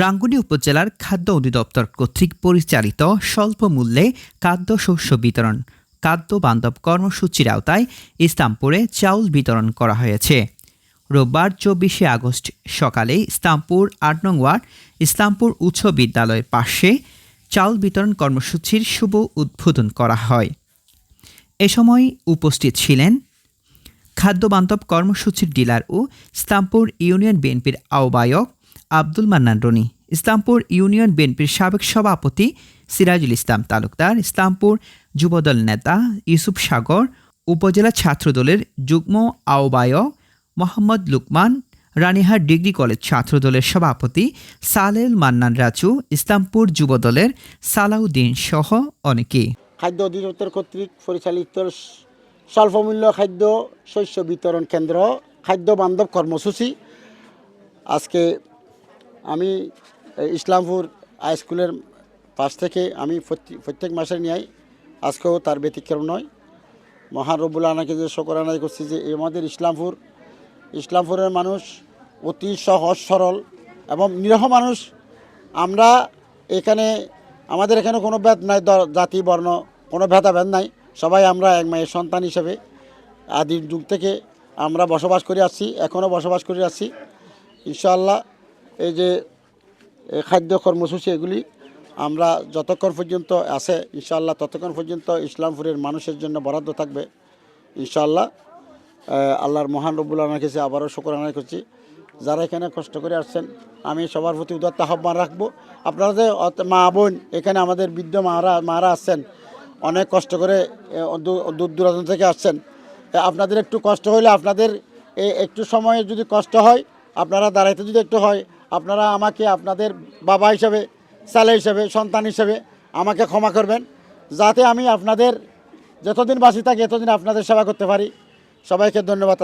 রাঙ্গুনি উপজেলার খাদ্য অধিদপ্তর কর্তৃক পরিচালিত স্বল্প মূল্যে খাদ্য শস্য বিতরণ, খাদ্য বান্ধব কর্মসূচির আওতায় ইস্তামপুরে চাউল বিতরণ করা হয়েছে। রোববার চব্বিশে আগস্ট সকালে ইসলামপুর আট নং ওয়ার্ড, ইসলামপুর উচ্চ বিদ্যালয়ের পাশে চাউল বিতরণ কর্মসূচির শুভ উদ্বোধন করা হয়। এ সময় উপস্থিত ছিলেন খাদ্য বান্ধব কর্মসূচির ডিলার ও ইসলামপুর ইউনিয়ন বিএনপির আহ্বায়ক আব্দুল মান্নান রনি। ইসলামপুর ইউনিয়ন বিএনপির সাবেক সভাপতি সিরাজুল ইসলাম তালুকদার, ইসলামপুর যুবদল নেতা ইউসুফ সাগর, উপজেলা ছাত্রদলের যুগ্ম আহ্বায়ক মোহাম্মদ লুকমান, রানীহাট ডিগ্রি কলেজ ছাত্রদলের সভাপতি সালেল মান্নান রাজু, ইসলামপুর যুবদলের সালাউদ্দিন সহ অনেকে। খাদ্য অধিদপ্তর কর্তৃক পরিচালিত স্বল্পমূল্য খাদ্য শস্য বিতরণ কেন্দ্র, খাদ্য বান্ধব কর্মসূচি। আজকে আমি ইসলামপুর হাই স্কুলের পাশ থেকে আমি প্রত্যেক মাসে নিয়ে আজকেও তার ব্যতিক্রম নয়। মহান আনাকে যে শকর আনাই করছি যে আমাদের ইসলামপুর, ইসলামপুরের মানুষ অতি সহজ, সরল এবং নিরহ মানুষ। আমরা এখানে, আমাদের এখানে কোনো ভেদ নাই জাতি, বর্ণ, কোনো ভেদাভেদ নাই। সবাই আমরা এক মায়ের সন্তান হিসেবে আদির যুগ থেকে আমরা বসবাস করে আসছি, এখনও বসবাস করে আসছি। ইনশাআল্লাহ এই যে খাদ্য কর্মসূচি এগুলি আমরা যতক্ষণ পর্যন্ত আছে, ইনশাআল্লাহ ততক্ষণ পর্যন্ত ইসলামপুরের মানুষের জন্য বরাদ্দ থাকবে, ইনশাআল্লাহ। আল্লাহর মহান রব্বুল আনার কাছে আবারও শুকর আনাই করছি। যারা এখানে কষ্ট করে আসছেন, আমি সবার প্রতি উদাত্ত আহ্বান রাখব। আপনারা যে মা বোন, এখানে আমাদের বৃদ্ধ মারা মারা আসছেন অনেক কষ্ট করে দূর দূর দূরান্ত থেকে আসছেন। আপনাদের একটু কষ্ট হলে আপনাদের একটু সময়ে যদি কষ্ট হয়, আপনারা দাঁড়াইতে যদি একটু হয়, আপনারা আমাকে, আপনাদের বাবা হিসাবে ছেলে হিসাবে, সন্তান হিসাবে আমাকে ক্ষমা করবেন। যাতে আমি আপনাদের যতদিন বাঁচি থাকি, এতদিন আপনাদের সেবা করতে পারি। সবাইকে ধন্যবাদ।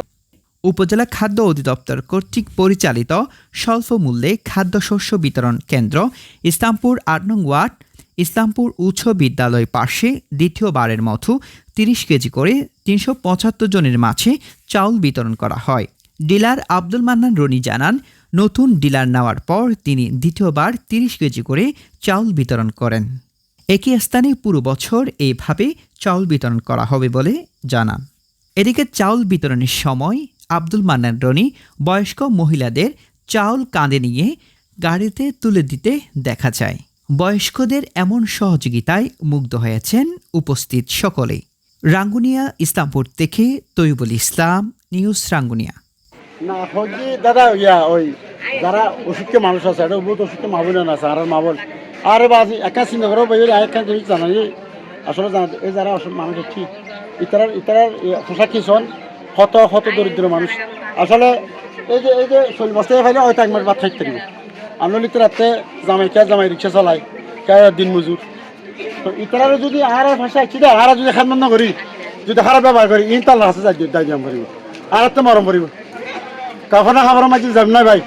উপজেলা খাদ্য অধিদপ্তর কর্তৃক পরিচালিত স্বল্প মূল্যে খাদ্যশস্য বিতরণ কেন্দ্র, ইসলামপুর আট নং ওয়ার্ড ইসলামপুর উচ্চ বিদ্যালয় পাশে দ্বিতীয়বারের মতো তিরিশ কেজি করে তিনশো পঁচাত্তর জনের মাঝে চাউল বিতরণ করা হয়। ডিলার আব্দুল মান্নান রনি জানান, নতুন ডিলার নেওয়ার পর তিনি দ্বিতীয়বার তিরিশ কেজি করে চাউল বিতরণ করেন। একই স্থানে পুরো বছর এইভাবে চাউল বিতরণ করা হবে বলে জানান। এদিকে চাউল বিতরণের সময় আব্দুল মান্নান রনি বয়স্ক মহিলাদের চাউল কাঁধে নিয়ে গাড়িতে তুলে দিতে দেখা যায়। বয়স্কদের এমন সহযোগিতায় মুগ্ধ হয়েছেন উপস্থিত সকলেই। রাঙ্গুনিয়া, ইসলামপুর থেকে তৈবুল ইসলাম, নিউজ রাঙ্গুনিয়া। না হচ্ছে দাদা, ইয়া, ওই, যারা অসুস্থ মানুষ আছে এটা বহুত অসুস্থ মা আছে আর মা আর বাজ একা চিন্তা করো বাইরে একা জিনিস জানা আসলে জানা, এই যারা মানুষ হচ্ছে ইতারার ইতারার পোশাক কিষণ শত শত দরিদ্র মানুষ। আসলে এই যে এই যে চল বস্তায় ফেলে ওই টাইমের বাদ থাকতে আমরা লিতে রাতে জামাই কে জামাই রিক্সা চালায়, কে দিন মজুর। তো ইতারার যদি আর ভাষা কি আর যদি খান না করি, যদি খারাপ ব্যবহার করি ইন তাল্লা আছে যাই যাই যাম করিব আর তো মরম করিব। কখনো খবর মাঝে যাব না ভাই।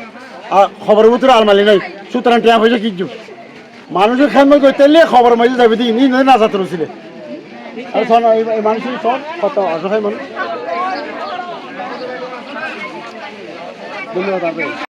আর খবরের ভিতরে আলমালি নাই। সুতরাং টিয়া পয়সা কিনছো মানুষের খেয়াল করতে এলে খবর মাঝে যাবে দিই নি না যাতে রয়েছিলে আর শোন, এই মানুষের সব কত অসহায় মানুষ ধন্যবাদ।